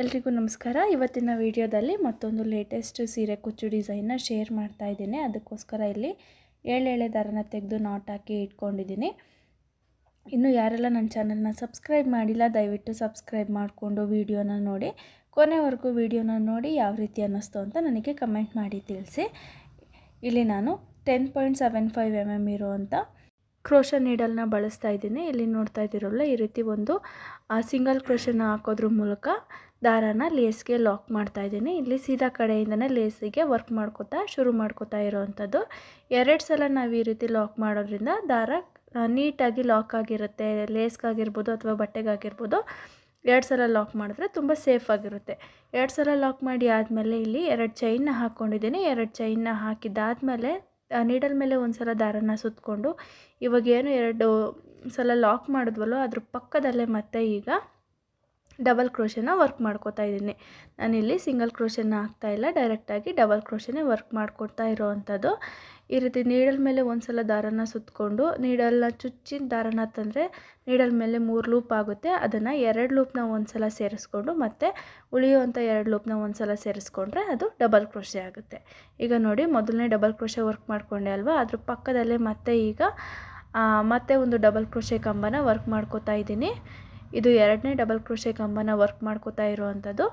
ಎಲ್ರಿಗೂ ನಮಸ್ಕಾರ. ಇವತ್ತಿನ ವಿಡಿಯೋದಲ್ಲಿ ಮತ್ತೊಂದು ಲೇಟೆಸ್ಟ್ ಸೀರೆ ಕುಚ್ಚು ಡಿಸೈನ್ನ ಶೇರ್ ಮಾಡ್ತಾ ಇದ್ದೀನಿ. ಅದಕ್ಕೋಸ್ಕರ ಇಲ್ಲಿ ಏಳೆಳೆ ದಾರನ ತೆಗೆದು ನಾಟ್ ಹಾಕಿ ಇಟ್ಕೊಂಡಿದ್ದೀನಿ. ಇನ್ನು ಯಾರೆಲ್ಲ ನನ್ನ ಚಾನಲ್ನ ಸಬ್ಸ್ಕ್ರೈಬ್ ಮಾಡಿಲ್ಲ, ದಯವಿಟ್ಟು ಸಬ್ಸ್ಕ್ರೈಬ್ ಮಾಡಿಕೊಂಡು ವಿಡಿಯೋನ ನೋಡಿ. ಕೊನೆವರೆಗೂ ವಿಡಿಯೋನ ನೋಡಿ ಯಾವ ರೀತಿ ಅನ್ನಿಸ್ತು ಅಂತ ನನಗೆ ಕಮೆಂಟ್ ಮಾಡಿ ತಿಳಿಸಿ. ಇಲ್ಲಿ ನಾನು ten point seven five M M ಇರುವಂಥ ಕ್ರೋಶ ನೀಡಲ್ನ ಬಳಸ್ತಾ ಇದ್ದೀನಿ. ಇಲ್ಲಿ ನೋಡ್ತಾ ಇದ್ದೀರಲ್ಲ, ಈ ರೀತಿ ಒಂದು ಸಿಂಗಲ್ ಕ್ರೋಶನ ಹಾಕೋದ್ರ ಮೂಲಕ ದಾರಾನ ಲೇಸ್ಗೆ ಲಾಕ್ ಮಾಡ್ತಾ ಇದ್ದೀನಿ. ಇಲ್ಲಿ ಸೀದಾ ಕಡೆಯಿಂದನೇ ಲೇಸಿಗೆ ವರ್ಕ್ ಮಾಡ್ಕೋತಾ, ಶುರು ಮಾಡ್ಕೋತಾ ಇರೋವಂಥದ್ದು. ಎರಡು ಸಲ ನಾವು ಈ ರೀತಿ ಲಾಕ್ ಮಾಡೋದ್ರಿಂದ ದಾರ ನೀಟಾಗಿ ಲಾಕ್ ಆಗಿರುತ್ತೆ, ಲೇಸ್ಗಾಗಿರ್ಬೋದು ಅಥವಾ ಬಟ್ಟೆಗಾಗಿರ್ಬೋದು. ಎರಡು ಸಲ ಲಾಕ್ ಮಾಡಿದ್ರೆ ತುಂಬ ಸೇಫ್ ಆಗಿರುತ್ತೆ. ಎರಡು ಸಲ ಲಾಕ್ ಮಾಡಿ ಆದಮೇಲೆ ಇಲ್ಲಿ ಎರಡು ಚೈನ್ನ ಹಾಕ್ಕೊಂಡಿದ್ದೀನಿ. ಎರಡು ಚೈನ್ನ ಹಾಕಿದ್ದಾದಮೇಲೆ ನೀಡಲ್ ಮೇಲೆ ಒಂದು ಸಲ ದಾರನ ಸುತ್ತಕೊಂಡು ಇವಾಗೇನು ಎರಡು ಸಲ ಲಾಕ್ ಮಾಡಿದ್ವಲ್ಲೋ ಅದ್ರ ಪಕ್ಕದಲ್ಲೇ ಮತ್ತೆ ಈಗ ಡಬಲ್ ಕ್ರೋಶನ ವರ್ಕ್ ಮಾಡ್ಕೋತಾ ಇದ್ದೀನಿ. ನಾನಿಲ್ಲಿ ಸಿಂಗಲ್ ಕ್ರೋಶನ ಹಾಕ್ತಾಯಿಲ್ಲ ಡೈರೆಕ್ಟಾಗಿ ಡಬಲ್ ಕ್ರೋಶನೇ ವರ್ಕ್ ಮಾಡ್ಕೊಡ್ತಾ ಇರೋವಂಥದ್ದು. ಈ ರೀತಿ ನೀಡಲ್ ಮೇಲೆ ಒಂದು ಸಲ ದಾರನ ಸುತ್ತಕೊಂಡು ನೀಡಲ್ನ ಚುಚ್ಚಿ ದಾರನ ತಂದರೆ ನೀಡಲ್ ಮೇಲೆ ಮೂರು ಲೂಪ್ ಆಗುತ್ತೆ. ಅದನ್ನು ಎರಡು ಲೂಪ್ನ ಒಂದು ಸಲ ಸೇರಿಸ್ಕೊಂಡು ಮತ್ತು ಉಳಿಯುವಂಥ ಎರಡು ಲೂಪ್ನ ಒಂದು ಸಲ ಸೇರಿಸ್ಕೊಂಡ್ರೆ ಅದು ಡಬಲ್ ಕ್ರೋಶೆ ಆಗುತ್ತೆ. ಈಗ ನೋಡಿ, ಮೊದಲನೇ ಡಬಲ್ ಕ್ರೋಶೆ ವರ್ಕ್ ಮಾಡಿಕೊಂಡೆ ಅಲ್ವಾ? ಅದ್ರ ಪಕ್ಕದಲ್ಲೇ ಮತ್ತೆ ಈಗ ಮತ್ತೆ ಒಂದು ಡಬಲ್ ಕ್ರೋಶೆ ಕಂಬನ ವರ್ಕ್ ಮಾಡ್ಕೋತಾ ಇದ್ದೀನಿ. ಇದು ಎರಡನೇ ಡಬಲ್ ಕ್ರೋಶೆ ಕಂಬನ ವರ್ಕ್ ಮಾಡ್ಕೋತಾ ಇರುವಂಥದ್ದು.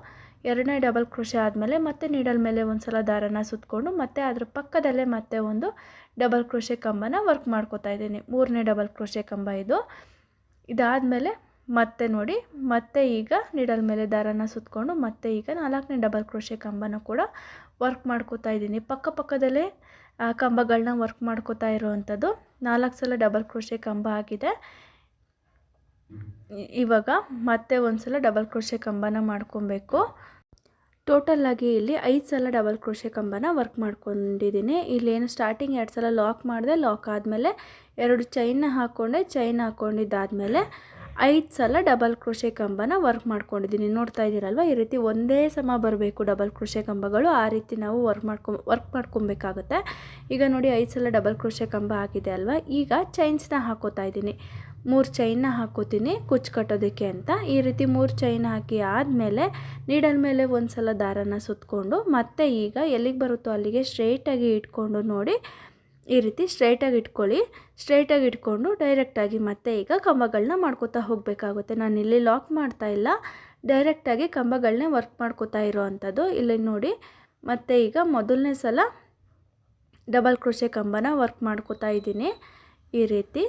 ಎರಡನೇ ಡಬಲ್ ಕ್ರೋಶೆ ಆದಮೇಲೆ ಮತ್ತೆ ನೀಡಲ್ ಮೇಲೆ ಒಂದು ಸಲ ದಾರನ ಸುತ್ತಕೊಂಡು ಮತ್ತೆ ಅದರ ಪಕ್ಕದಲ್ಲೇ ಮತ್ತೆ ಒಂದು ಡಬಲ್ ಕ್ರೋಶೆ ಕಂಬನ ವರ್ಕ್ ಮಾಡ್ಕೋತಾ ಇದ್ದೀನಿ. ಮೂರನೇ ಡಬಲ್ ಕ್ರೋಶೆ ಕಂಬ ಇದು. ಇದಾದಮೇಲೆ ಮತ್ತೆ ನೋಡಿ, ಮತ್ತೆ ಈಗ ನೀಡಲ್ ಮೇಲೆ ದಾರನ ಸುತ್ತಕೊಂಡು ಮತ್ತೆ ಈಗ ನಾಲ್ಕನೇ ಡಬಲ್ ಕ್ರೋಶೆ ಕಂಬನ ಕೂಡ ವರ್ಕ್ ಮಾಡ್ಕೋತಾ ಇದ್ದೀನಿ. ಪಕ್ಕ ಪಕ್ಕದಲ್ಲೇ ಕಂಬಗಳನ್ನ ವರ್ಕ್ ಮಾಡ್ಕೋತಾ ಇರೋವಂಥದ್ದು. ನಾಲ್ಕು ಸಲ ಡಬಲ್ ಕ್ರೋಶೆ ಕಂಬ ಆಗಿದೆ. ಇವಾಗ ಮತ್ತೆ ಒಂದು ಸಲ ಡಬಲ್ ಕ್ರೋಶೆ ಕಂಬನ ಮಾಡ್ಕೊಬೇಕು. ಟೋಟಲ್ಲಾಗಿ ಇಲ್ಲಿ ಐದು ಸಲ ಡಬಲ್ ಕ್ರೋಶೆ ಕಂಬನ ವರ್ಕ್ ಮಾಡ್ಕೊಂಡಿದ್ದೀನಿ. ಇಲ್ಲೇನು ಸ್ಟಾರ್ಟಿಂಗ್ ಎರಡು ಸಲ ಲಾಕ್ ಮಾಡಿದೆ ಲಾಕ್ ಆದಮೇಲೆ ಎರಡು ಚೈನ್ನ ಹಾಕ್ಕೊಂಡೆ ಚೈನ್ ಹಾಕ್ಕೊಂಡಿದ್ದಾದಮೇಲೆ ಐದು ಸಲ ಡಬಲ್ ಕ್ರೋಶೆ ಕಂಬನ ವರ್ಕ್ ಮಾಡ್ಕೊಂಡಿದ್ದೀನಿ. ನೋಡ್ತಾ ಇದ್ದೀರಲ್ವ? ಈ ರೀತಿ ಒಂದೇ ಸಮ ಬರಬೇಕು ಡಬಲ್ ಕ್ರೋಶೆ ಕಂಬಗಳು. ಆ ರೀತಿ ನಾವು ವರ್ಕ್ ಮಾಡ್ಕೊ ವರ್ಕ್ ಮಾಡ್ಕೊಬೇಕಾಗುತ್ತೆ. ಈಗ ನೋಡಿ ಐದು ಸಲ ಡಬಲ್ ಕ್ರೋಶೆ ಕಂಬ ಆಗಿದೆ ಅಲ್ವಾ? ಈಗ ಚೈನ್ಸ್ನ ಹಾಕೋತಾ ಇದ್ದೀನಿ. ಮೂರು ಚೈನ್ನ ಹಾಕೋತೀನಿ ಕುಚ್ಚು ಕಟ್ಟೋದಕ್ಕೆ ಅಂತ. ಈ ರೀತಿ ಮೂರು ಚೈನ್ ಹಾಕಿ ಆದಮೇಲೆ ನೀಡಲ್ ಮೇಲೆ ಒಂದು ಸಲ ದಾರನ ಸುತ್ತಕೊಂಡು ಮತ್ತೆ ಈಗ ಎಲ್ಲಿಗೆ ಬರುತ್ತೋ ಅಲ್ಲಿಗೆ ಸ್ಟ್ರೈಟಾಗಿ ಇಟ್ಕೊಂಡು ನೋಡಿ, ಈ ರೀತಿ ಸ್ಟ್ರೈಟಾಗಿ ಇಟ್ಕೊಳ್ಳಿ. ಸ್ಟ್ರೈಟಾಗಿ ಇಟ್ಕೊಂಡು ಡೈರೆಕ್ಟಾಗಿ ಮತ್ತೆ ಈಗ ಕಂಬಗಳನ್ನ ಮಾಡ್ಕೋತಾ ಹೋಗಬೇಕಾಗುತ್ತೆ. ನಾನು ಇಲ್ಲಿ ಲಾಕ್ ಮಾಡ್ತಾ ಇಲ್ಲ. ಡೈರೆಕ್ಟಾಗಿ ಕಂಬಗಳನ್ನೇ ವರ್ಕ್ ಮಾಡ್ಕೋತಾ ಇರೋ ಅಂಥದ್ದು ಇಲ್ಲಿ ನೋಡಿ. ಮತ್ತು ಈಗ ಮೊದಲನೇ ಸಲ ಡಬಲ್ ಕ್ರೋಶೆ ಕಂಬನ ವರ್ಕ್ ಮಾಡ್ಕೋತಾ ಇದ್ದೀನಿ. ಈ ರೀತಿ.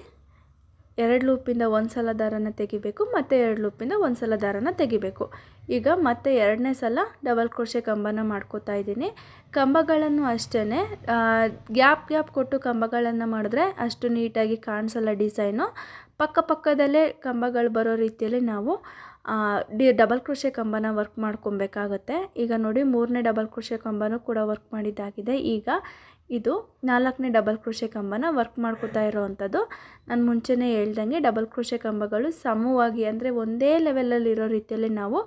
ಎರಡು ಲೂಪಿಂದ ಒಂದು ಸಲ ದಾರನ ತೆಗಿಬೇಕು, ಮತ್ತು ಎರಡು ಲೂಪಿಂದ ಒಂದು ಸಲ ದಾರನ ತೆಗಿಬೇಕು. ಈಗ ಮತ್ತೆ ಎರಡನೇ ಸಲ ಡಬಲ್ ಕ್ರೋಶೆ ಕಂಬನ ಮಾಡ್ಕೋತಾ ಇದ್ದೀನಿ. ಕಂಬಗಳನ್ನು ಅಷ್ಟೇ ಗ್ಯಾಪ್ ಗ್ಯಾಪ್ ಕೊಟ್ಟು ಕಂಬಗಳನ್ನು ಮಾಡಿದ್ರೆ ಅಷ್ಟು ನೀಟಾಗಿ ಕಾಣಿಸಲ್ಲ ಡಿಸೈನು. ಪಕ್ಕ ಪಕ್ಕದಲ್ಲೇ ಕಂಬಗಳು ಬರೋ ರೀತಿಯಲ್ಲಿ ನಾವು ಡಿ ಡಬಲ್ ಕ್ರೋಶೆ ಕಂಬನ ವರ್ಕ್ ಮಾಡ್ಕೊಬೇಕಾಗತ್ತೆ. ಈಗ ನೋಡಿ ಮೂರನೇ ಡಬಲ್ ಕ್ರೋಶೆ ಕಂಬನೂ ಕೂಡ ವರ್ಕ್ ಮಾಡಿದ್ದಾಗಿದೆ. ಈಗ ಇದು ನಾಲ್ಕನೇ ಡಬಲ್ ಕ್ರೋಶೆ ಕಂಬನ ವರ್ಕ್ ಮಾಡ್ಕೋತಾ ಇರೋವಂಥದ್ದು. ನಾನು ಮುಂಚೆನೇ ಹೇಳ್ದಂಗೆ ಡಬಲ್ ಕ್ರೋಶೆ ಕಂಬಗಳು ಸಮವಾಗಿ ಅಂದರೆ ಒಂದೇ ಲೆವೆಲಲ್ಲಿ ಇರೋ ರೀತಿಯಲ್ಲಿ ನಾವು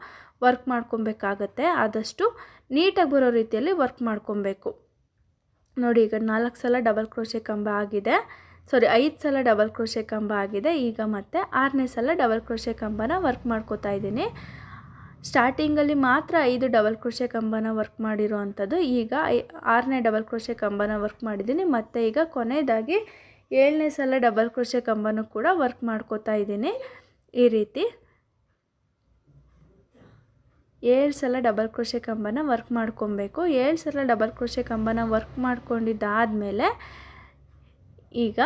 ವರ್ಕ್ ಮಾಡ್ಕೊಬೇಕಾಗತ್ತೆ. ಆದಷ್ಟು ನೀಟಾಗಿ ಬರೋ ರೀತಿಯಲ್ಲಿ ವರ್ಕ್ ಮಾಡ್ಕೊಬೇಕು. ನೋಡಿ, ಈಗ ನಾಲ್ಕು ಸಲ ಡಬಲ್ ಕ್ರೋಶೆ ಕಂಬ ಆಗಿದೆ. ಸಾರಿ, ಐದು ಸಲ ಡಬಲ್ ಕ್ರೋಶೆ ಕಂಬ ಆಗಿದೆ. ಈಗ ಮತ್ತೆ ಆರನೇ ಸಲ ಡಬಲ್ ಕ್ರೋಶೆ ಕಂಬನ ವರ್ಕ್ ಮಾಡ್ಕೋತಾ ಇದ್ದೀನಿ. ಸ್ಟಾರ್ಟಿಂಗಲ್ಲಿ ಮಾತ್ರ ಐದು ಡಬಲ್ ಕ್ರೋಶೆ ಕಂಬನ ವರ್ಕ್ ಮಾಡಿರೋ ಅಂಥದ್ದು ಈಗ ಆರನೇ ಡಬಲ್ ಕ್ರೋಶೆ ಕಂಬನ ವರ್ಕ್ ಮಾಡಿದ್ದೀನಿ. ಮತ್ತು ಈಗ ಕೊನೆಯದಾಗಿ ಏಳನೇ ಸಲ ಡಬಲ್ ಕ್ರೋಶೆ ಕಂಬನೂ ಕೂಡ ವರ್ಕ್ ಮಾಡ್ಕೋತಾ ಇದ್ದೀನಿ. ಈ ರೀತಿ ಏಳು ಸಲ ಡಬಲ್ ಕ್ರೋಶೆ ಕಂಬನ ವರ್ಕ್ ಮಾಡ್ಕೊಬೇಕು. ಏಳು ಸಲ ಡಬಲ್ ಕ್ರೋಶೆ ಕಂಬನ ವರ್ಕ್ ಮಾಡ್ಕೊಂಡಿದ್ದಾದಮೇಲೆ ಈಗ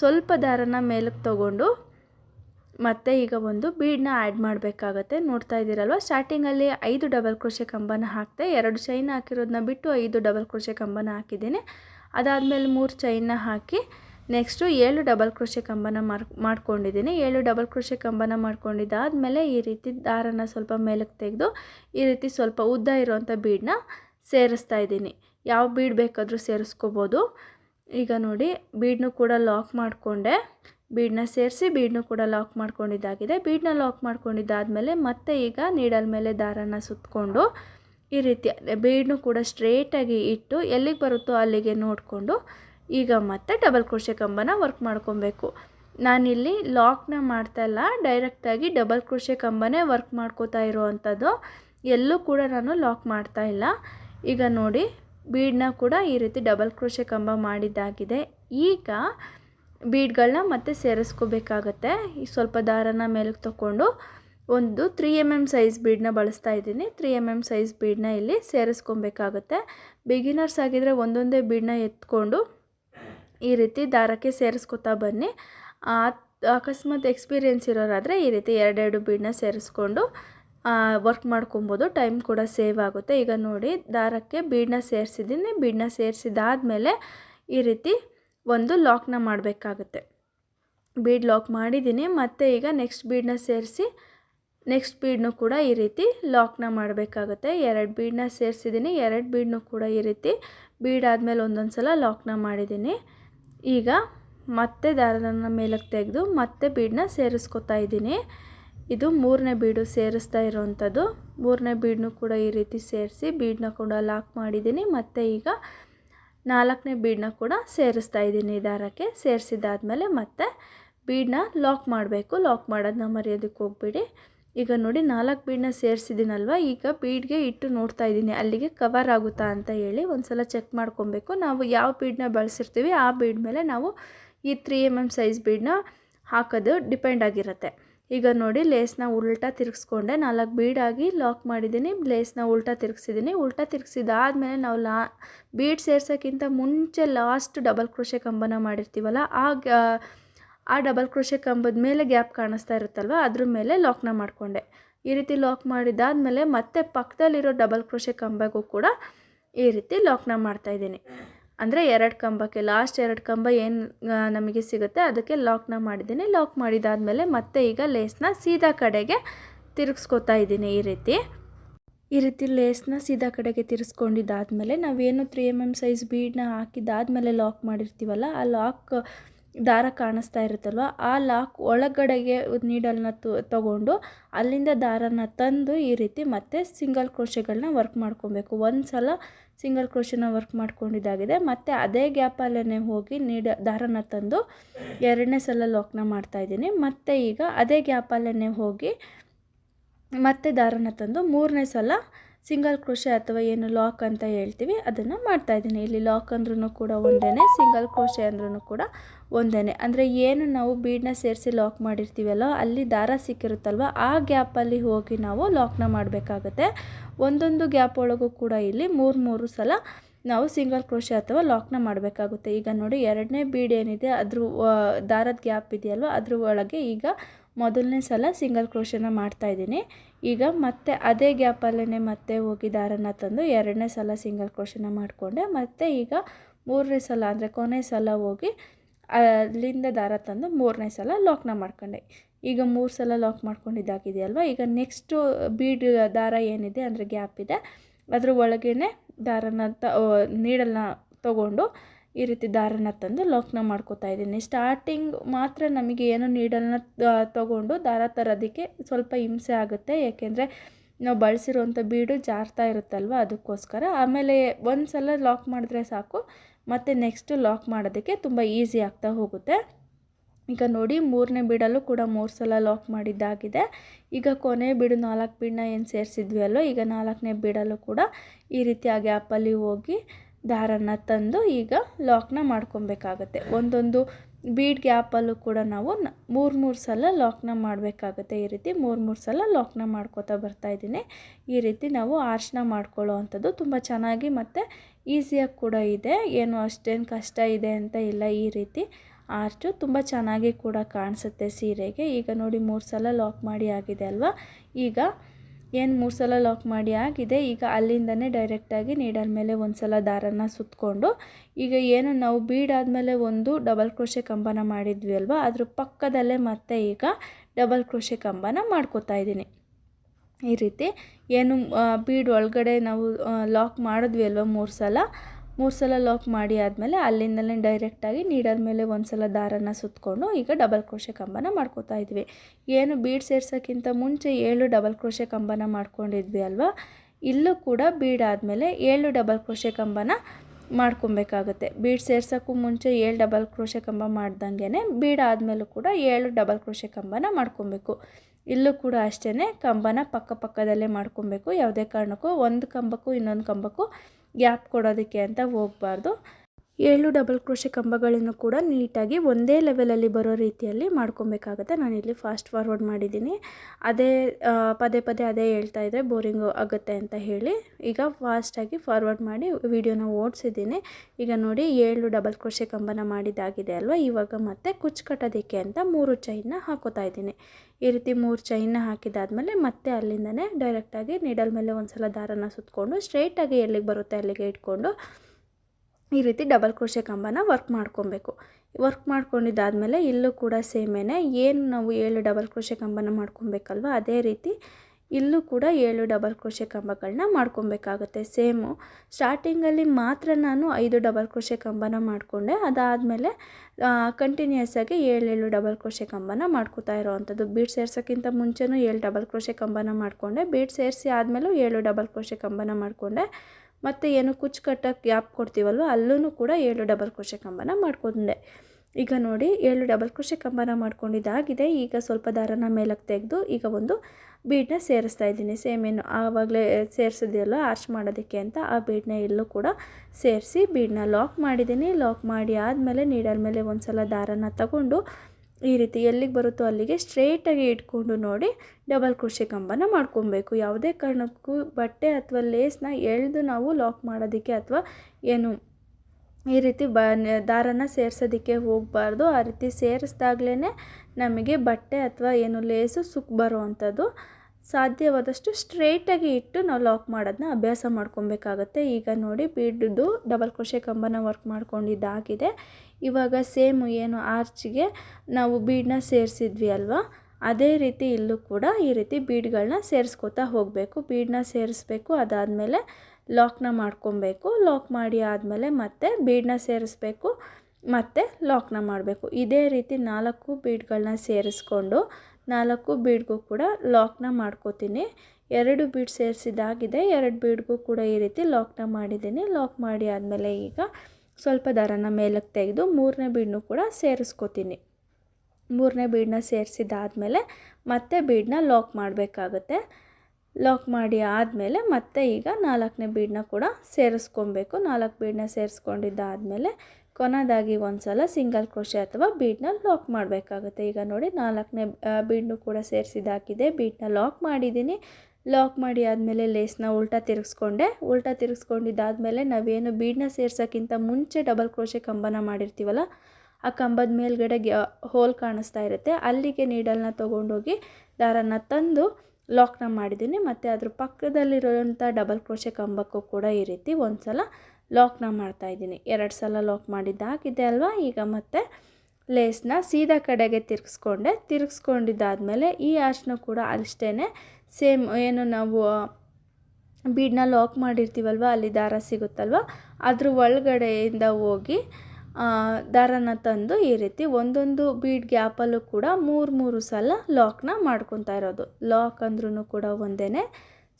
ಸ್ವಲ್ಪ ದಾರನ ಮೇಲಕ್ಕೆ ತೊಗೊಂಡು ಮತ್ತು ಈಗ ಒಂದು ಬೀಡನ್ನ ಆ್ಯಡ್ ಮಾಡಬೇಕಾಗತ್ತೆ. ನೋಡ್ತಾ ಇದ್ದೀರಲ್ವ? ಸ್ಟಾರ್ಟಿಂಗಲ್ಲಿ ಐದು ಡಬಲ್ ಕ್ರೋಶೆ ಕಂಬನ ಹಾಕಿದೆ, ಎರಡು ಚೈನ್ ಹಾಕಿರೋದನ್ನ ಬಿಟ್ಟು ಐದು ಡಬಲ್ ಕ್ರೋಶೆ ಕಂಬನ ಹಾಕಿದ್ದೀನಿ. ಅದಾದಮೇಲೆ ಮೂರು ಚೈನ್ನ ಹಾಕಿ ನೆಕ್ಸ್ಟು ಏಳು ಡಬಲ್ ಕ್ರೋಶೆ ಕಂಬನ ಮಾರ್, ಮಾಡ್ಕೊಂಡಿದ್ದೀನಿ. ಏಳು ಡಬಲ್ ಕ್ರೋಶೆ ಕಂಬನ ಮಾಡ್ಕೊಂಡಿದ್ದಾದಮೇಲೆ ಈ ರೀತಿ ದಾರನ ಸ್ವಲ್ಪ ಮೇಲಕ್ಕೆ ತೆಗೆದು, ಈ ರೀತಿ ಸ್ವಲ್ಪ ಉದ್ದ ಇರೋವಂಥ ಬೀಡನ್ನ ಸೇರಿಸ್ತಾ ಇದ್ದೀನಿ. ಯಾವ ಬೀಡ್ ಬೇಕಾದರೂ ಸೇರಿಸ್ಕೋಬೋದು. ಈಗ ನೋಡಿ ಬೀಡನ್ನು ಕೂಡ ಲಾಕ್ ಮಾಡಿಕೊಂಡೆ. ಬೀಡನ್ನ ಸೇರಿಸಿ ಬೀಡನ್ನೂ ಕೂಡ ಲಾಕ್ ಮಾಡ್ಕೊಂಡಿದ್ದಾಗಿದೆ. ಬೀಡನ್ನ ಲಾಕ್ ಮಾಡ್ಕೊಂಡಿದ್ದಾದಮೇಲೆ ಮತ್ತೆ ಈಗ ನೀಡಲ್ ಮೇಲೆ ದಾರನ ಸುತ್ತಕೊಂಡು ಈ ರೀತಿ ಬೀಡನ್ನು ಕೂಡ ಸ್ಟ್ರೇಟಾಗಿ ಇಟ್ಟು ಎಲ್ಲಿಗೆ ಬರುತ್ತೋ ಅಲ್ಲಿಗೆ ನೋಡಿಕೊಂಡು ಈಗ ಮತ್ತೆ ಡಬಲ್ ಕ್ರೋಶೆ ಕಂಬನ ವರ್ಕ್ ಮಾಡ್ಕೊಬೇಕು. ನಾನಿಲ್ಲಿ ಲಾಕ್ನ ಮಾಡ್ತಾ ಇಲ್ಲ ಡೈರೆಕ್ಟಾಗಿ ಡಬಲ್ ಕ್ರೋಶೆ ಕಂಬನೇ ವರ್ಕ್ ಮಾಡ್ಕೋತಾ ಇರೋವಂಥದ್ದು. ಎಲ್ಲೂ ಕೂಡ ನಾನು ಲಾಕ್ ಮಾಡ್ತಾ ಇಲ್ಲ. ಈಗ ನೋಡಿ ಬೀಡನ್ನ ಕೂಡ ಈ ರೀತಿ ಡಬಲ್ ಕ್ರೋಶೆ ಕಂಬ ಮಾಡಿದ್ದಾಗಿದೆ. ಈಗ ಬೀಡ್ಗಳನ್ನ ಮತ್ತೆ ಸೇರಿಸ್ಕೋಬೇಕಾಗತ್ತೆ. ಈ ಸ್ವಲ್ಪ ದಾರನ ಮೇಲಕ್ಕೆ ತಗೊಂಡು ಒಂದು ತ್ರೀ ಎಂ ಎಂ ಸೈಜ್ ಬೀಡನ್ನ ಬಳಸ್ತಾ ಇದ್ದೀನಿ. ತ್ರೀ ಎಂ ಎಂ ಸೈಜ್ ಬೀಡನ್ನ ಇಲ್ಲಿ ಸೇರಿಸ್ಕೊಬೇಕಾಗತ್ತೆ. ಬಿಗಿನರ್ಸ್ ಆಗಿದ್ರೆ ಒಂದೊಂದೇ ಬೀಡನ್ನ ಎತ್ಕೊಂಡು ಈ ರೀತಿ ದಾರಕ್ಕೆ ಸೇರಿಸ್ಕೊತಾ ಬನ್ನಿ. ಅಕಸ್ಮಾತ್ ಎಕ್ಸ್ಪೀರಿಯೆನ್ಸ್ ಇರೋರಾದರೆ ಈ ರೀತಿ ಎರಡೆರಡು ಬೀಡನ್ನ ಸೇರಿಸ್ಕೊಂಡು ವರ್ಕ್ ಮಾಡ್ಕೊಬೋದು ಟೈಮ್ ಕೂಡ ಸೇವ್ ಆಗುತ್ತೆ. ಈಗ ನೋಡಿ, ದಾರಕ್ಕೆ ಬೀಡನ್ನ ಸೇರಿಸಿದ್ದೀನಿ. ಬೀಡನ್ನ ಸೇರಿಸಿದಾದ್ಮೇಲೆ ಈ ರೀತಿ ಒಂದು ಲಾಕ್ನ ಮಾಡಬೇಕಾಗುತ್ತೆ. ಬೀಡ್ ಲಾಕ್ ಮಾಡಿದ್ದೀನಿ. ಮತ್ತು ಈಗ ನೆಕ್ಸ್ಟ್ ಬೀಡನ್ನ ಸೇರಿಸಿ ನೆಕ್ಸ್ಟ್ ಬೀಡ್ನು ಕೂಡ ಈ ರೀತಿ ಲಾಕ್ನ ಮಾಡಬೇಕಾಗುತ್ತೆ. ಎರಡು ಬೀಡನ್ನ ಸೇರಿಸಿದ್ದೀನಿ. ಎರಡು ಬೀಡ್ನು ಕೂಡ ಈ ರೀತಿ ಬೀಡ್ ಆದಮೇಲೆ ಒಂದೊಂದು ಸಲ ಲಾಕ್ನ ಮಾಡಿದ್ದೀನಿ. ಈಗ ಮತ್ತೆ ದಾರನ ಮೇಲಕ್ಕೆ ತೆಗೆದು ಮತ್ತೆ ಬೀಡನ್ನ ಸೇರಿಸ್ಕೊತಾ ಇದ್ದೀನಿ. ಇದು ಮೂರನೇ ಬೀಡು ಸೇರಿಸ್ತಾ ಇರೋವಂಥದ್ದು ಮೂರನೇ ಬೀಡನ್ನು ಕೂಡ ಈ ರೀತಿ ಸೇರಿಸಿ ಬೀಡನ್ನ ಕೂಡ ಲಾಕ್ ಮಾಡಿದ್ದೀನಿ. ಮತ್ತು ಈಗ ನಾಲ್ಕನೇ ಬೀಡನ್ನ ಕೂಡ ಸೇರಿಸ್ತಾ ಇದ್ದೀನಿ ದಾರಕ್ಕೆ ಸೇರಿಸಿದಾದ್ಮೇಲೆ ಮತ್ತೆ ಬೀಡನ್ನ ಲಾಕ್ ಮಾಡಬೇಕು. ಲಾಕ್ ಮಾಡೋದನ್ನ ಮರೆಯೋದಕ್ಕೆ ಹೋಗ್ಬಿಡಿ. ಈಗ ನೋಡಿ ನಾಲ್ಕು ಬೀಡನ್ನ ಸೇರಿಸಿದ್ದೀನಲ್ವ? ಈಗ ಬೀಡ್ಗೆ ಇಟ್ಟು ನೋಡ್ತಾ ಇದ್ದೀನಿ. ಅಲ್ಲಿಗೆ ಕವರ್ ಆಗುತ್ತಾ ಅಂತ ಹೇಳಿ ಒಂದು ಸಲ ಚೆಕ್ ಮಾಡ್ಕೊಬೇಕು. ನಾವು ಯಾವ ಬೀಡನ್ನ ಬಳಸಿರ್ತೀವಿ ಆ ಬೀಡ್ ಮೇಲೆ ನಾವು ಈ ತ್ರೀ ಎಂ ಎಂ ಸೈಜ್ ಬೀಡನ್ನ ಹಾಕೋದು ಡಿಪೆಂಡ್ ಆಗಿರುತ್ತೆ. ಈಗ ನೋಡಿ ಲೇಸ್ನ ಉಲ್ಟಾ ತಿರುಗಿಸ್ಕೊಂಡೆ. ನಾಲ್ಕು ಬೀಡಾಗಿ ಲಾಕ್ ಮಾಡಿದ್ದೀನಿ. ಲೇಸ್ನ ಉಲ್ಟಾ ತಿರುಗಿಸಿದ್ದೀನಿ. ಉಲ್ಟಾ ತಿರುಗಿಸಿದಾದ್ಮೇಲೆ ನಾವು ಲಾ, ಬೀಡ್ ಸೇರ್ಸೋಕ್ಕಿಂತ ಮುಂಚೆ ಲಾಸ್ಟ್ ಡಬಲ್ ಕ್ರೋಶೆ ಕಂಬನ ಮಾಡಿರ್ತೀವಲ್ಲ, ಆ ಆ ಡಬಲ್ ಕ್ರೋಶೆ ಕಂಬದ ಮೇಲೆ ಗ್ಯಾಪ್ ಕಾಣಿಸ್ತಾ ಇರುತ್ತಲ್ವ, ಅದ್ರ ಮೇಲೆ ಲಾಕ್ನ ಮಾಡಿಕೊಂಡೆ. ಈ ರೀತಿ ಲಾಕ್ ಮಾಡಿದಾದ್ಮೇಲೆ ಮತ್ತೆ ಪಕ್ಕದಲ್ಲಿರೋ ಡಬಲ್ ಕ್ರೋಶೆ ಕಂಬಗೂ ಕೂಡ ಈ ರೀತಿ ಲಾಕ್ನ ಮಾಡ್ತಾಯಿದ್ದೀನಿ ಅಂದರೆ ಎರಡು ಕಂಬಕ್ಕೆ ಲಾಸ್ಟ್ ಎರಡು ಕಂಬ ಏನು ನಮಗೆ ಸಿಗುತ್ತೆ ಅದಕ್ಕೆ ಲಾಕ್ನ ಮಾಡಿದ್ದೀನಿ. ಲಾಕ್ ಮಾಡಿದಾದಮೇಲೆ ಮತ್ತೆ ಈಗ ಲೇಸ್ನ ಸೀದಾ ಕಡೆಗೆ ತಿರುಗಿಸ್ಕೊತಾ ಇದ್ದೀನಿ ಈ ರೀತಿ. ಈ ರೀತಿ ಲೇಸ್ನ ಸೀದಾ ಕಡೆಗೆ ತಿರ್ಸ್ಕೊಂಡಿದ್ದಾದಮೇಲೆ ನಾವೇನು ತ್ರೀ ಎಂ ಎಂ ಸೈಜ್ ಬೀಡನ್ನ ಹಾಕಿದ್ದಾದಮೇಲೆ ಲಾಕ್ ಮಾಡಿರ್ತೀವಲ್ಲ, ಆ ಲಾಕ್ ದಾರ ಕಾಣಿಸ್ತಾ ಇರುತ್ತಲ್ವ? ಆ ಲಾಕ್ ಒಳಗಡೆಗೆ ನೀಡಲ್ನ ತಗೊಂಡು ಅಲ್ಲಿಂದ ದಾರನ ತಂದು ಈ ರೀತಿ ಮತ್ತೆ ಸಿಂಗಲ್ ಕ್ರೋಶೆಗಳನ್ನ ವರ್ಕ್ ಮಾಡ್ಕೊಬೇಕು. ಒಂದು ಸಲ ಸಿಂಗಲ್ ಕ್ರೋಶನ ವರ್ಕ್ ಮಾಡ್ಕೊಂಡಿದ್ದಾಗಿದೆ. ಮತ್ತು ಅದೇ ಗ್ಯಾಪಲ್ಲೇ ಹೋಗಿ ನೀಡ, ದಾರನ ತಂದು ಎರಡನೇ ಸಲ ಲಾಕ್ನ ಮಾಡ್ತಾಯಿದ್ದೀನಿ ಮತ್ತು ಈಗ ಅದೇ ಗ್ಯಾಪಲ್ಲೇ ಹೋಗಿ ಮತ್ತೆ ದಾರನ ತಂದು ಮೂರನೇ ಸಲ ಸಿಂಗಲ್ ಕ್ರೋಶೆ ಅಥವಾ ಏನು ಲಾಕ್ ಅಂತ ಹೇಳ್ತೀವಿ, ಅದನ್ನು ಮಾಡ್ತಾಯಿದ್ದೀನಿ ಇಲ್ಲಿ ಲಾಕ್ ಅಂದ್ರೂ ಕೂಡ ಒಂದೇ ಸಿಂಗಲ್ ಕ್ರೋಶೆ ಅಂದ್ರೂ ಕೂಡ ಒಂದೇ ಅಂದರೆ ಏನು ನಾವು ಬೀಡನ್ನ ಸೇರಿಸಿ ಲಾಕ್ ಮಾಡಿರ್ತೀವಲ್ಲ, ಅಲ್ಲಿ ದಾರ ಸಿಕ್ಕಿರುತ್ತಲ್ವ, ಆ ಗ್ಯಾಪಲ್ಲಿ ಹೋಗಿ ನಾವು ಲಾಕ್ನ ಮಾಡಬೇಕಾಗತ್ತೆ. ಒಂದೊಂದು ಗ್ಯಾಪ್ ಒಳಗೂ ಕೂಡ ಇಲ್ಲಿ ಮೂರು ಮೂರು ಸಲ ನಾವು ಸಿಂಗಲ್ ಕ್ರೋಶೆ ಅಥವಾ ಲಾಕ್ನ ಮಾಡಬೇಕಾಗುತ್ತೆ. ಈಗ ನೋಡಿ, ಎರಡನೇ ಬೀಡ್ ಏನಿದೆ, ಅದ್ರ ದಾರದ ಗ್ಯಾಪ್ ಇದೆಯಲ್ವ, ಅದ್ರ ಒಳಗೆ ಈಗ ಮೊದಲನೇ ಸಲ ಸಿಂಗಲ್ ಕ್ರೋಶನ ಮಾಡ್ತಾಯಿದ್ದೀನಿ ಈಗ ಮತ್ತೆ ಅದೇ ಗ್ಯಾಪಲ್ಲೇ ಮತ್ತೆ ಹೋಗಿ ದಾರನ ತಂದು ಎರಡನೇ ಸಲ ಸಿಂಗಲ್ ಕ್ರೋಶನ ಮಾಡಿಕೊಂಡೆ. ಮತ್ತು ಈಗ ಮೂರನೇ ಸಲ ಅಂದರೆ ಕೊನೆ ಸಲ ಹೋಗಿ ಅಲ್ಲಿಂದ ದಾರ ತಂದು ಮೂರನೇ ಸಲ ಲಾಕ್ನ ಮಾಡ್ಕೊಂಡೆ. ಈಗ ಮೂರು ಸಲ ಲಾಕ್ ಮಾಡ್ಕೊಂಡಿದ್ದಾಗಿದೆಯಲ್ವ? ಈಗ ನೆಕ್ಸ್ಟು ಬೀಡ್ ದಾರ ಏನಿದೆ ಅಂದರೆ ಗ್ಯಾಪ್ ಇದೆ. ಅದ್ರ ಒಳಗೇ ದಾರನ ತ ನೀಡಲ್ನ ತಗೊಂಡು ಈ ರೀತಿ ದಾರನ ತಂದು ಲಾಕ್ನ ಮಾಡ್ಕೋತಾ ಇದ್ದೀನಿ. ಸ್ಟಾರ್ಟಿಂಗ್ ಮಾತ್ರ ನಮಗೆ ಏನು ನೀಡಲ್ನ ತೊಗೊಂಡು ದಾರ ತರೋದಕ್ಕೆ ಸ್ವಲ್ಪ ಹಿಂಸೆ ಆಗುತ್ತೆ. ಯಾಕೆಂದರೆ ನಾವು ಬಳಸಿರುವಂಥ ಬೀಡು ಜಾರ್ತಾ ಇರುತ್ತಲ್ವ ಅದಕ್ಕೋಸ್ಕರ. ಆಮೇಲೆ ಒಂದು ಸಲ ಲಾಕ್ ಮಾಡಿದ್ರೆ ಸಾಕು. ಮತ್ತು ನೆಕ್ಸ್ಟು ಲಾಕ್ ಮಾಡೋದಕ್ಕೆ ತುಂಬ ಈಸಿ ಆಗ್ತಾ ಹೋಗುತ್ತೆ. ಈಗ ನೋಡಿ ಮೂರನೇ ಬೀಡಲ್ಲೂ ಕೂಡ ಮೂರು ಸಲ ಲಾಕ್ ಮಾಡಿದ್ದಾಗಿದೆ. ಈಗ ಕೊನೆ ಬೀಡು ನಾಲ್ಕು ಬೀಡನ್ನ ಏನು ಸೇರಿಸಿದ್ವಿ ಅಲ್ಲೋ, ಈಗ ನಾಲ್ಕನೇ ಬೀಡಲ್ಲೂ ಕೂಡ ಈ ರೀತಿ ಆ ಗ್ಯಾಪಲ್ಲಿ ಹೋಗಿ ದಾರನ ತಂದು ಈಗ ಲಾಕ್ನ ಮಾಡ್ಕೊಬೇಕಾಗತ್ತೆ. ಒಂದೊಂದು ಬೀಡ್ ಗ್ಯಾಪಲ್ಲೂ ಕೂಡ ನಾವು ಮೂರು ಮೂರು ಸಲ ಲಾಕ್ನ ಮಾಡಬೇಕಾಗುತ್ತೆ ಈ ರೀತಿ. ಮೂರು ಮೂರು ಸಲ ಲಾಕ್ನ ಮಾಡ್ಕೋತಾ ಬರ್ತಾಯಿದ್ದೀನಿ ಈ ರೀತಿ ನಾವು ಆರ್ಶನ ಮಾಡ್ಕೊಳ್ಳೋ ಅಂಥದ್ದು ತುಂಬ ಚೆನ್ನಾಗಿ ಮತ್ತು ಈಸಿಯಾಗಿ ಕೂಡ ಇದೆ. ಏನು ಅಷ್ಟೇನು ಕಷ್ಟ ಇದೆ ಅಂತ ಇಲ್ಲ ಈ ರೀತಿ. ಆರ್ಚು ತುಂಬ ಚೆನ್ನಾಗಿ ಕೂಡ ಕಾಣಿಸುತ್ತೆ ಸೀರೆಗೆ. ಈಗ ನೋಡಿ ಮೂರು ಸಲ ಲಾಕ್ ಮಾಡಿ ಆಗಿದೆ ಅಲ್ವಾ? ಈಗ ಏನು ಮೂರು ಸಲ ಲಾಕ್ ಮಾಡಿ ಆಗಿದೆ, ಈಗ ಅಲ್ಲಿಂದನೇ ಡೈರೆಕ್ಟಾಗಿ ನೀಡಲ್ ಮೇಲೆ ಒಂದು ಸಲ ದಾರನ ಸುತ್ತಕೊಂಡು ಈಗ ಏನು ನಾವು ಬೀಡ್ ಆದಮೇಲೆ ಒಂದು ಡಬಲ್ ಕ್ರೋಶೆ ಕಂಬನ ಮಾಡಿದ್ವಿ ಅಲ್ವಾ, ಅದ್ರ ಪಕ್ಕದಲ್ಲೇ ಮತ್ತೆ ಈಗ ಡಬಲ್ ಕ್ರೋಶೆ ಕಂಬನ ಮಾಡ್ಕೋತಾ ಇದ್ದೀನಿ. ಈ ರೀತಿ ಏನು ಬೀಡ್ ಒಳಗಡೆ ನಾವು ಲಾಕ್ ಮಾಡಿದ್ವಿ ಅಲ್ವಾ ಮೂರು ಸಲ ಮೂರು ಸಲ ಲಾಕ್ ಮಾಡಿ ಆದಮೇಲೆ ಅಲ್ಲಿಂದಲೇ ಡೈರೆಕ್ಟಾಗಿ ನೀಡಲ್ ಮೇಲೆ ಒಂದು ಸಲ ದಾರನ ಸುತ್ತಕೊಂಡು ಈಗ ಡಬಲ್ ಕ್ರೋಶೆ ಕಂಬನ ಮಾಡ್ಕೋತಾ ಇದ್ವಿ. ಏನು ಬೀಡ್ ಸೇರ್ಸೋಕ್ಕಿಂತ ಮುಂಚೆ ಏಳು ಡಬಲ್ ಕ್ರೋಶೆ ಕಂಬನ ಮಾಡ್ಕೊಂಡಿದ್ವಿ ಅಲ್ವಾ? ಇಲ್ಲೂ ಕೂಡ ಬೀಡ್ ಆದಮೇಲೆ ಏಳು ಡಬಲ್ ಕ್ರೋಶೆ ಕಂಬನ ಮಾಡ್ಕೊಬೇಕಾಗುತ್ತೆ. ಬೀಡ್ ಸೇರ್ಸೋಕ್ಕೂ ಮುಂಚೆ ಏಳು ಡಬಲ್ ಕ್ರೋಶೆ ಕಂಬ ಮಾಡ್ದಂಗೆ ಬೀಡ್ ಆದಮೇಲೂ ಕೂಡ ಏಳು ಡಬಲ್ ಕ್ರೋಶೆ ಕಂಬನ ಮಾಡ್ಕೊಬೇಕು. ಇಲ್ಲೂ ಕೂಡ ಅಷ್ಟೇ ಕಂಬನ ಪಕ್ಕ ಪಕ್ಕದಲ್ಲೇ ಮಾಡ್ಕೊಬೇಕು. ಯಾವುದೇ ಕಾರಣಕ್ಕೂ ಒಂದು ಕಂಬಕ್ಕೂ ಇನ್ನೊಂದು ಕಂಬಕ್ಕೂ ಗ್ಯಾಪ್ ಕೊಡೋದಕ್ಕೆ ಅಂತ ಹೋಗಬಾರ್ದು. ಏಳು ಡಬಲ್ ಕ್ರೋಶೆ ಕಂಬಗಳನ್ನು ಕೂಡ ನೀಟಾಗಿ ಒಂದೇ ಲೆವೆಲಲ್ಲಿ ಬರೋ ರೀತಿಯಲ್ಲಿ ಮಾಡ್ಕೊಬೇಕಾಗತ್ತೆ. ನಾನಿಲ್ಲಿ ಫಾಸ್ಟ್ ಫಾರ್ವರ್ಡ್ ಮಾಡಿದ್ದೀನಿ. ಅದೇ ಪದೇ ಪದೇ ಅದೇ ಹೇಳ್ತಾ ಇದ್ದರೆ ಬೋರಿಂಗು ಆಗುತ್ತೆ ಅಂತ ಹೇಳಿ. ಈಗ ಫಾಸ್ಟಾಗಿ ಫಾರ್ವರ್ಡ್ ಮಾಡಿ ವಿಡಿಯೋನ ಓಡಿಸಿದ್ದೀನಿ. ಈಗ ನೋಡಿ, ಏಳು ಡಬಲ್ ಕ್ರೋಶೆ ಕಂಬನ ಮಾಡಿದ್ದಾಗಿದೆ ಅಲ್ವಾ? ಇವಾಗ ಮತ್ತೆ ಕುಚ್ಚು ಕಟ್ಟೋದಕ್ಕೆ ಅಂತ ಮೂರು ಚೈನ್ನ ಹಾಕೋತಾ ಇದ್ದೀನಿ. ಈ ರೀತಿ ಮೂರು ಚೈನ್ನ ಹಾಕಿದಾದಮೇಲೆ ಮತ್ತೆ ಅಲ್ಲಿಂದನೇ ಡೈರೆಕ್ಟಾಗಿ ನೀಡಲ್ ಮೇಲೆ ಒಂದು ಸಲ ದಾರನ ಸುತ್ತಕೊಂಡು ಸ್ಟ್ರೈಟಾಗಿ ಎಲ್ಲಿಗೆ ಬರುತ್ತೆ ಅಲ್ಲಿಗೆ ಇಟ್ಕೊಂಡು ಈ ರೀತಿ ಡಬಲ್ ಕ್ರೋಶೆ ಕಂಬನ ವರ್ಕ್ ಮಾಡ್ಕೊಬೇಕು. ವರ್ಕ್ ಮಾಡ್ಕೊಂಡಿದ್ದಾದಮೇಲೆ ಇಲ್ಲೂ ಕೂಡ ಸೇಮೇನೆ ಏನು ನಾವು ಏಳು ಡಬಲ್ ಕ್ರೋಶೆ ಕಂಬನ ಮಾಡ್ಕೊಬೇಕಲ್ವ, ಅದೇ ರೀತಿ ಇಲ್ಲೂ ಕೂಡ ಏಳು ಡಬಲ್ ಕ್ರೋಶೆ ಕಂಬಗಳನ್ನ ಮಾಡ್ಕೊಬೇಕಾಗತ್ತೆ. ಸೇಮು ಸ್ಟಾರ್ಟಿಂಗಲ್ಲಿ ಮಾತ್ರ ನಾನು ಐದು ಡಬಲ್ ಕ್ರೋಶೆ ಕಂಬನ ಮಾಡಿಕೊಂಡೆ. ಅದಾದಮೇಲೆ ಕಂಟಿನ್ಯೂಸ್ ಆಗಿ ಏಳೇಳು ಡಬಲ್ ಕ್ರೋಶೆ ಕಂಬನ ಮಾಡ್ಕೋತಾ ಇರೋವಂಥದ್ದು. ಬೀಡ್ ಸೇರ್ಸೋಕ್ಕಿಂತ ಮುಂಚೆನೂ ಏಳು ಡಬಲ್ ಕ್ರೋಶೆ ಕಂಬನ ಮಾಡಿಕೊಂಡೆ. ಬೀಡ್ ಸೇರಿಸಿ ಆದಮೇಲೂ ಏಳು ಡಬಲ್ ಕ್ರೋಶೆ ಕಂಬನ ಮಾಡಿಕೊಂಡೆ. ಮತ್ತು ಏನು ಕುಚ್ಚು ಕಟ್ಟಕ್ಕೆ ಗ್ಯಾಪ್ ಕೊಡ್ತೀವಲ್ವ ಅಲ್ಲೂ ಕೂಡ ಏಳು ಡಬಲ್ ಕ್ರೋಶೆ ಕಂಬನ ಮಾಡ್ಕೊಂಡೆ. ಈಗ ನೋಡಿ ಏಳು ಡಬಲ್ ಕೃಷಿ ಕಂಬನ ಮಾಡ್ಕೊಂಡಿದ್ದಾಗಿದೆ ಈಗ ಸ್ವಲ್ಪ ದಾರನ ಮೇಲಕ್ಕೆ ತೆಗೆದು ಈಗ ಒಂದು ಬೀಡನ್ನ ಸೇರಿಸ್ತಾ ಇದ್ದೀನಿ. ಸೇಮ್ ಏನು, ಆವಾಗಲೇ ಸೇರಿಸಿದೆಯಲ್ಲ ಆರ್ಚ್ ಮಾಡೋದಕ್ಕೆ ಅಂತ ಆ ಬೀಡನ್ನ ಎಲ್ಲೂ ಕೂಡ ಸೇರಿಸಿ ಬೀಡನ್ನ ಲಾಕ್ ಮಾಡಿದ್ದೀನಿ. ಲಾಕ್ ಮಾಡಿ ಆದಮೇಲೆ ನೀಡಲ್ ಮೇಲೆ ಒಂದು ಸಲ ದಾರನ ತಗೊಂಡು ಈ ರೀತಿ ಎಲ್ಲಿಗೆ ಬರುತ್ತೋ ಅಲ್ಲಿಗೆ ಸ್ಟ್ರೇಟಾಗಿ ಇಟ್ಕೊಂಡು ನೋಡಿ ಡಬಲ್ ಕೃಷಿ ಕಂಬನ ಮಾಡ್ಕೊಬೇಕು. ಯಾವುದೇ ಕಾರಣಕ್ಕೂ ಬಟ್ಟೆ ಅಥವಾ ಲೇಸ್ನ ಎಳೆದು ನಾವು ಲಾಕ್ ಮಾಡೋದಕ್ಕೆ ಅಥವಾ ಏನು ಈ ರೀತಿ ಬ, ದಾರಾನ ಸೇರ್ಸೋದಕ್ಕೆ ಹೋಗಬಾರ್ದು. ಆ ರೀತಿ ಸೇರಿಸ್ದಾಗ್ಲೇ ನಮಗೆ ಬಟ್ಟೆ ಅಥವಾ ಏನು ಲೇಸು ಸುಕ್ ಬರೋ ಅಂಥದ್ದು ಸಾಧ್ಯವಾದಷ್ಟು ಸ್ಟ್ರೇಟಾಗಿ ಇಟ್ಟು ನಾವು ಲಾಕ್ ಮಾಡೋದನ್ನ ಅಭ್ಯಾಸ ಮಾಡ್ಕೊಬೇಕಾಗತ್ತೆ. ಈಗ ನೋಡಿ ಬೀಡ್ದು ಡಬಲ್ ಕ್ರೋಶೆ ಕಂಬನ ವರ್ಕ್ ಮಾಡ್ಕೊಂಡಿದ್ದಾಗಿದೆ. ಇವಾಗ ಸೇಮ್ ಏನು ಆರ್ಚ್ಗೆ ನಾವು ಬೀಡನ್ನ ಸೇರಿಸಿದ್ವಿ ಅಲ್ವಾ? ಅದೇ ರೀತಿ ಇಲ್ಲೂ ಕೂಡ ಈ ರೀತಿ ಬೀಡ್ಗಳನ್ನ ಸೇರಿಸ್ಕೊತಾ ಹೋಗಬೇಕು. ಬೀಡನ್ನ ಸೇರಿಸ್ಬೇಕು. ಅದಾದಮೇಲೆ ಲಾಕ್ನ ಮಾಡ್ಕೊಬೇಕು ಲಾಕ್ ಮಾಡಿ ಆದಮೇಲೆ ಮತ್ತೆ ಬೀಡನ್ನ ಸೇರಿಸ್ಬೇಕು, ಮತ್ತು ಲಾಕ್ನ ಮಾಡಬೇಕು. ಇದೇ ರೀತಿ ನಾಲ್ಕು ಬೀಡ್ಗಳನ್ನ ಸೇರಿಸ್ಕೊಂಡು ನಾಲ್ಕು ಬೀಡ್ಗೂ ಕೂಡ ಲಾಕ್ನ ಮಾಡ್ಕೋತೀನಿ. ಎರಡು ಬೀಡ್ ಸೇರಿಸಿದಾಗಿದೆ, ಎರಡು ಬೀಡ್ಗೂ ಕೂಡ ಈ ರೀತಿ ಲಾಕ್ನ ಮಾಡಿದ್ದೀನಿ. ಲಾಕ್ ಮಾಡಿ ಆದಮೇಲೆ ಈಗ ಸ್ವಲ್ಪ ದಾರನ ಮೇಲಕ್ಕೆ ತೆಗೆದು ಮೂರನೇ ಬೀಡ್ನೂ ಕೂಡ ಸೇರಿಸ್ಕೋತೀನಿ. ಮೂರನೇ ಬೀಡನ್ನ ಸೇರಿಸಿದಾದಮೇಲೆ ಮತ್ತೆ ಬೀಡನ್ನ ಲಾಕ್ ಮಾಡಬೇಕಾಗುತ್ತೆ. ಲಾಕ್ ಮಾಡಿ ಆದಮೇಲೆ ಮತ್ತೆ ಈಗ ನಾಲ್ಕನೇ ಬೀಡನ್ನ ಕೂಡ ಸೇರಿಸ್ಕೊಬೇಕು. ನಾಲ್ಕು ಬೀಡನ್ನ ಸೇರಿಸ್ಕೊಂಡಿದ್ದಾದಮೇಲೆ ಕೊನೆಯದಾಗಿ ಒಂದು ಸಲ ಸಿಂಗಲ್ ಕ್ರೋಶೆ ಅಥವಾ ಬೀಡನ್ನ ಲಾಕ್ ಮಾಡಬೇಕಾಗುತ್ತೆ. ಈಗ ನೋಡಿ ನಾಲ್ಕನೇ ಬೀಡನ್ನು ಕೂಡ ಸೇರಿಸಿದಾಕಿದೆ. ಬೀಡನ್ನ ಲಾಕ್ ಮಾಡಿದ್ದೀನಿ. ಲಾಕ್ ಮಾಡಿ ಆದಮೇಲೆ ಲೇಸ್ನ ಉಲ್ಟಾ ತಿರುಗಿಸ್ಕೊಂಡೆ. ಉಲ್ಟಾ ತಿರುಗಿಸ್ಕೊಂಡಿದ್ದಾದಮೇಲೆ ನಾವೇನು ಬೀಡನ್ನ ಸೇರ್ಸೋಕ್ಕಿಂತ ಮುಂಚೆ ಡಬಲ್ ಕ್ರೋಶೆ ಕಂಬನ ಮಾಡಿರ್ತೀವಲ್ಲ, ಆ ಕಂಬದ ಮೇಲ್ಗಡೆ ಹೋಲ್ ಕಾಣಿಸ್ತಾ ಇರುತ್ತೆ. ಅಲ್ಲಿಗೆ ನೀಡಲ್ನ ತೊಗೊಂಡೋಗಿ ದಾರನ ತಂದು ಲಾಕ್ನ ಮಾಡಿದ್ದೀನಿ. ಮತ್ತು ಅದ್ರ ಪಕ್ಕದಲ್ಲಿರೋಂಥ ಡಬಲ್ ಕ್ರೋಶೆ ಕಂಬಕ್ಕೂ ಕೂಡ ಈ ರೀತಿ ಒಂದು ಸಲ ಲಾಕ್ನ ಮಾಡ್ತಾಯಿದ್ದೀನಿ ಎರಡು ಸಲ ಲಾಕ್ ಮಾಡಿದ್ದಾಗಿದೆ ಅಲ್ವಾ? ಈಗ ಮತ್ತೆ ಲೇಸ್ನ ಸೀದಾ ಕಡೆಗೆ ತಿರ್ಗಿಸ್ಕೊಂಡೆ. ತಿರ್ಗಿಸ್ಕೊಂಡಿದ್ದಾದಮೇಲೆ ಈ ಆರ್ಚ್ನ ಕೂಡ ಅಷ್ಟೇ ಸೇಮ್ ಏನು ನಾವು ಬೀಡನ್ನ ಲಾಕ್ ಮಾಡಿರ್ತೀವಲ್ವ? ಅಲ್ಲಿ ದಾರ ಸಿಗುತ್ತಲ್ವ? ಅದ್ರ ಒಳಗಡೆಯಿಂದ ಹೋಗಿ ದಾರನ ತಂದು ಈ ರೀತಿ ಒಂದೊಂದು ಬೀಡ್ ಗ್ಯಾಪಲ್ಲೂ ಕೂಡ ಮೂರು ಮೂರು ಸಲ ಲಾಕ್ನ ಮಾಡ್ಕೊತಾ ಇರೋದು. ಲಾಕ್ ಅಂದ್ರೂ ಕೂಡ ಒಂದೇ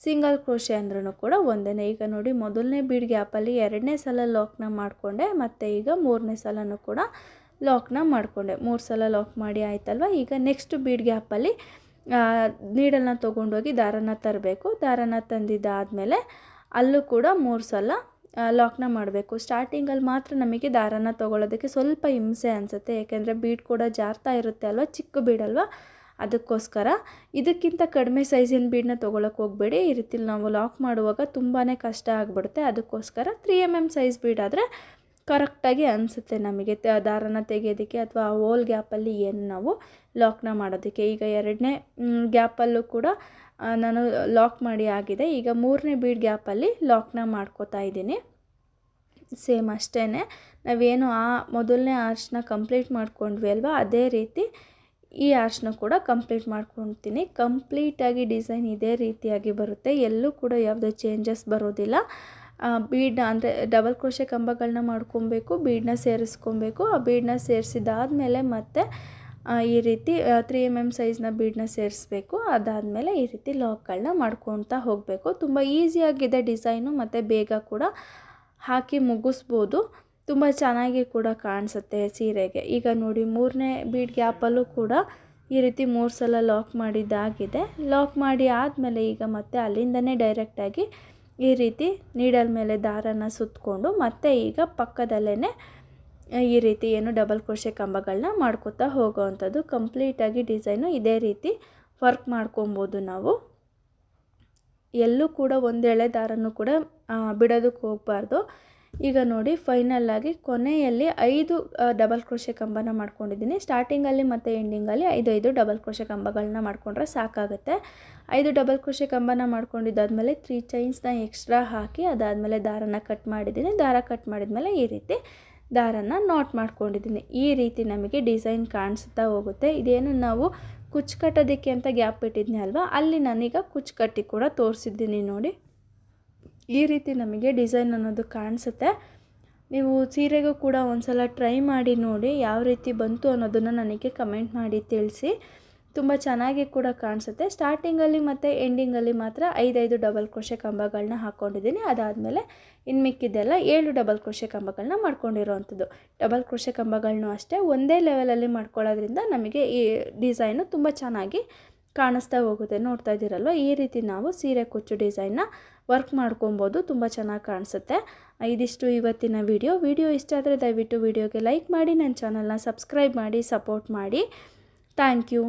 ಸಿಂಗಲ್ ಕ್ರೋಶೆ ಅಂದ್ರೂ ಕೂಡ ಒಂದೇ ಈಗ ನೋಡಿ ಮೊದಲನೇ ಬೀಡ್ ಗ್ಯಾಪಲ್ಲಿ ಎರಡನೇ ಸಲ ಲಾಕ್ನ ಮಾಡಿಕೊಂಡೆ, ಮತ್ತು ಈಗ ಮೂರನೇ ಸಲನೂ ಕೂಡ ಲಾಕ್ನ ಮಾಡಿಕೊಂಡೆ. ಮೂರು ಸಲ ಲಾಕ್ ಮಾಡಿ ಆಯ್ತಲ್ವ? ಈಗ ನೆಕ್ಸ್ಟ್ ಬೀಡ್ ಗ್ಯಾಪಲ್ಲಿ ನೀಡಲ್ನ ತೊಗೊಂಡೋಗಿ ದಾರನ ತರಬೇಕು. ದಾರನ ತಂದಿದ್ದಾದಮೇಲೆ ಅಲ್ಲೂ ಕೂಡ ಮೂರು ಸಲ ಲಾಕ್ನ ಮಾಡಬೇಕು. ಸ್ಟಾರ್ಟಿಂಗಲ್ಲಿ ಮಾತ್ರ ನಮಗೆ ದಾರನ ತೊಗೊಳೋದಕ್ಕೆ ಸ್ವಲ್ಪ ಹಿಂಸೆ ಅನಿಸುತ್ತೆ. ಏಕೆಂದರೆ ಬೀಡ್ ಕೂಡ ಜಾರ್ತಾ ಇರುತ್ತೆ ಅಲ್ವ? ಚಿಕ್ಕ ಬೀಡಲ್ವಾ ಅದಕ್ಕೋಸ್ಕರ ಇದಕ್ಕಿಂತ ಕಡಿಮೆ ಸೈಜಿನ ಬೀಡನ್ನ ತೊಗೊಳಕ್ಕೆ ಹೋಗಬೇಡಿ. ಈ ರೀತಿ ನಾವು ಲಾಕ್ ಮಾಡುವಾಗ ತುಂಬಾ ಕಷ್ಟ ಆಗಿಬಿಡುತ್ತೆ. ಅದಕ್ಕೋಸ್ಕರ ತ್ರೀ ಎಂ ಎಂ ಸೈಜ್ ಬೀಡಾದರೆ ಕರೆಕ್ಟಾಗಿ ಅನಿಸುತ್ತೆ ನಮಗೆ. ದಾರನ ತೆಗೆಯೋದಕ್ಕೆ ಅಥವಾ ಆ ಹೋಲ್ ಗ್ಯಾಪಲ್ಲಿ ಏನು ನಾವು ಲಾಕ್ನ ಮಾಡೋದಕ್ಕೆ. ಈಗ ಎರಡನೇ ಗ್ಯಾಪಲ್ಲೂ ಕೂಡ ನಾನು ಲಾಕ್ ಮಾಡಿ ಆಗಿದೆ. ಈಗ ಮೂರನೇ ಬೀಡ್ ಗ್ಯಾಪಲ್ಲಿ ಲಾಕ್ನ ಮಾಡ್ಕೋತಾ ಇದ್ದೀನಿ. ಸೇಮ್ ಅಷ್ಟೇ ನಾವೇನು ಆ ಮೊದಲನೇ ಆರ್ಚ್ನ ಕಂಪ್ಲೀಟ್ ಮಾಡ್ಕೊಂಡ್ವಿ ಅಲ್ವಾ? ಅದೇ ರೀತಿ ಈ ಆರ್ಚ್ನ ಕೂಡ ಕಂಪ್ಲೀಟ್ ಮಾಡ್ಕೊತೀನಿ. ಕಂಪ್ಲೀಟಾಗಿ ಡಿಸೈನ್ ಇದೇ ರೀತಿಯಾಗಿ ಬರುತ್ತೆ. ಎಲ್ಲೂ ಕೂಡ ಯಾವುದೇ ಚೇಂಜಸ್ ಬರೋದಿಲ್ಲ. ಬೀಡ್ನ ಅಂದರೆ ಡಬಲ್ ಕ್ರೋಶೆ ಕಂಬಗಳನ್ನ ಮಾಡ್ಕೊಬೇಕು ಬೀಡನ್ನ ಸೇರಿಸ್ಕೊಬೇಕು. ಆ ಬೀಡನ್ನ ಸೇರಿಸಿದಾದ್ಮೇಲೆ ಮತ್ತೆ ಈ ರೀತಿ ತ್ರೀ ಎಂ ಎಂ ಸೈಜ್ನ ಬೀಡನ್ನ ಸೇರಿಸ್ಬೇಕು. ಅದಾದಮೇಲೆ ಈ ರೀತಿ ಲಾಕ್ಗಳನ್ನ ಮಾಡ್ಕೊತಾ ಹೋಗಬೇಕು. ತುಂಬ ಈಸಿಯಾಗಿದೆ ಡಿಸೈನು ಮತ್ತು ಬೇಗ ಕೂಡ ಹಾಕಿ ಮುಗಿಸ್ಬೋದು. ತುಂಬ ಚೆನ್ನಾಗಿ ಕೂಡ ಕಾಣಿಸುತ್ತೆ ಸೀರೆಗೆ. ಈಗ ನೋಡಿ, ಮೂರನೇ ಬೀಡ್ ಗ್ಯಾಪಲ್ಲೂ ಕೂಡ ಈ ರೀತಿ ಮೂರು ಸಲ ಲಾಕ್ ಮಾಡಿದ್ದಾಗಿದೆ. ಲಾಕ್ ಮಾಡಿ ಆದಮೇಲೆ ಈಗ ಮತ್ತೆ ಅಲ್ಲಿಂದನೇ ಡೈರೆಕ್ಟಾಗಿ ಈ ರೀತಿ ನೀಡಲ್ ಮೇಲೆ ದಾರನ ಸುತ್ತಕೊಂಡು ಮತ್ತೆ ಈಗ ಪಕ್ಕದಲ್ಲೇ ಈ ರೀತಿ ಏನು ಡಬಲ್ ಕ್ರೋಶೆ ಕಂಬಗಳನ್ನ ಮಾಡ್ಕೋತಾ ಹೋಗೋವಂಥದ್ದು. ಕಂಪ್ಲೀಟಾಗಿ ಡಿಸೈನು ಇದೇ ರೀತಿ ವರ್ಕ್ ಮಾಡ್ಕೊಬೋದು ನಾವು. ಎಲ್ಲೂ ಕೂಡ ಒಂದೆಳೆ ದಾರನೂ ಕೂಡ ಬಿಡೋದಕ್ಕೆ ಹೋಗಬಾರ್ದು. ಈಗ ನೋಡಿ ಫೈನಲ್ಲಾಗಿ ಕೊನೆಯಲ್ಲಿ ಐದು ಡಬಲ್ ಕ್ರೋಶೆ ಕಂಬನ ಮಾಡ್ಕೊಂಡಿದ್ದೀನಿ. ಸ್ಟಾರ್ಟಿಂಗಲ್ಲಿ ಮತ್ತು ಎಂಡಿಂಗಲ್ಲಿ ಐದು ಐದು ಡಬಲ್ ಕ್ರೋಶೆ ಕಂಬಗಳನ್ನ ಮಾಡಿಕೊಂಡ್ರೆ ಸಾಕಾಗುತ್ತೆ. ಐದು ಡಬಲ್ ಕ್ರೋಶೆ ಕಂಬನ ಮಾಡ್ಕೊಂಡಿದ್ದಾದಮೇಲೆ ತ್ರೀ ಚೈನ್ಸ್ನ ಎಕ್ಸ್ಟ್ರಾ ಹಾಕಿ ಅದಾದಮೇಲೆ ದಾರನ ಕಟ್ ಮಾಡಿದ್ದೀನಿ. ದಾರ ಕಟ್ ಮಾಡಿದ್ಮೇಲೆ ಈ ರೀತಿ ದಾರನ ನಾಟ್ ಮಾಡ್ಕೊಂಡಿದ್ದೀನಿ. ಈ ರೀತಿ ನಮಗೆ ಡಿಸೈನ್ ಕಾಣಿಸ್ತಾ ಹೋಗುತ್ತೆ. ಇದೇನು ನಾವು ಕುಚ್ಚು ಕಟ್ಟೋದಕ್ಕೆ ಅಂತ ಗ್ಯಾಪ್ ಇಟ್ಟಿದ್ನಿ ಅಲ್ವಾ? ಅಲ್ಲಿ ನಾನೀಗ ಕುಚ್ಚು ಕಟ್ಟಿ ಕೂಡ ತೋರಿಸಿದ್ದೀನಿ ನೋಡಿ. ಈ ರೀತಿ ನಮಗೆ ಡಿಸೈನ್ ಅನ್ನೋದು ಕಾಣಿಸುತ್ತೆ. ನೀವು ಸೀರೆಗೂ ಕೂಡ ಒಂದು ಸಲ ಟ್ರೈ ಮಾಡಿ ನೋಡಿ, ಯಾವ ರೀತಿ ಬಂತು ಅನ್ನೋದನ್ನು ನನಗೆ ಕಮೆಂಟ್ ಮಾಡಿ ತಿಳಿಸಿ. ತುಂಬ ಚೆನ್ನಾಗಿ ಕೂಡ ಕಾಣಿಸುತ್ತೆ. ಸ್ಟಾರ್ಟಿಂಗಲ್ಲಿ ಮತ್ತು ಎಂಡಿಂಗಲ್ಲಿ ಮಾತ್ರ ಐದೈದು ಡಬಲ್ ಕ್ರೋಶೆ ಕಂಬಗಳನ್ನ ಹಾಕ್ಕೊಂಡಿದ್ದೀನಿ ಅದಾದಮೇಲೆ ಇನ್ನು ಮಿಕ್ಕಿದ್ದೆಲ್ಲ ಏಳು ಡಬಲ್ ಕ್ರೋಶೆ ಕಂಬಗಳನ್ನ ಮಾಡ್ಕೊಂಡಿರೋವಂಥದ್ದು ಡಬಲ್ ಕ್ರೋಶೆ ಕಂಬಗಳನ್ನೂ ಅಷ್ಟೇ, ಒಂದೇ ಲೆವೆಲಲ್ಲಿ ಮಾಡ್ಕೊಳ್ಳೋದ್ರಿಂದ ನಮಗೆ ಈ ಡಿಸೈನು ತುಂಬ ಚೆನ್ನಾಗಿ ಕಾಣಿಸ್ತಾ ಹೋಗುತ್ತೆ. ನೋಡ್ತಾ ಇದ್ದೀರಲ್ವ? ಈ ರೀತಿ ನಾವು ಸೀರೆ ಕುಚ್ಚು ಡಿಸೈನ್ನ ವರ್ಕ್ ಮಾಡ್ಕೊಬೋದು. ತುಂಬ ಚೆನ್ನಾಗಿ ಕಾಣಿಸುತ್ತೆ. ಇದಿಷ್ಟು ಇವತ್ತಿನ ವಿಡಿಯೋ ವಿಡಿಯೋ ಇಷ್ಟ ಆದರೆ ದಯವಿಟ್ಟು ವಿಡಿಯೋಗೆ ಲೈಕ್ ಮಾಡಿ ನನ್ನ ಚಾನಲ್ನ ಸಬ್ಸ್ಕ್ರೈಬ್ ಮಾಡಿ ಸಪೋರ್ಟ್ ಮಾಡಿ. Thank you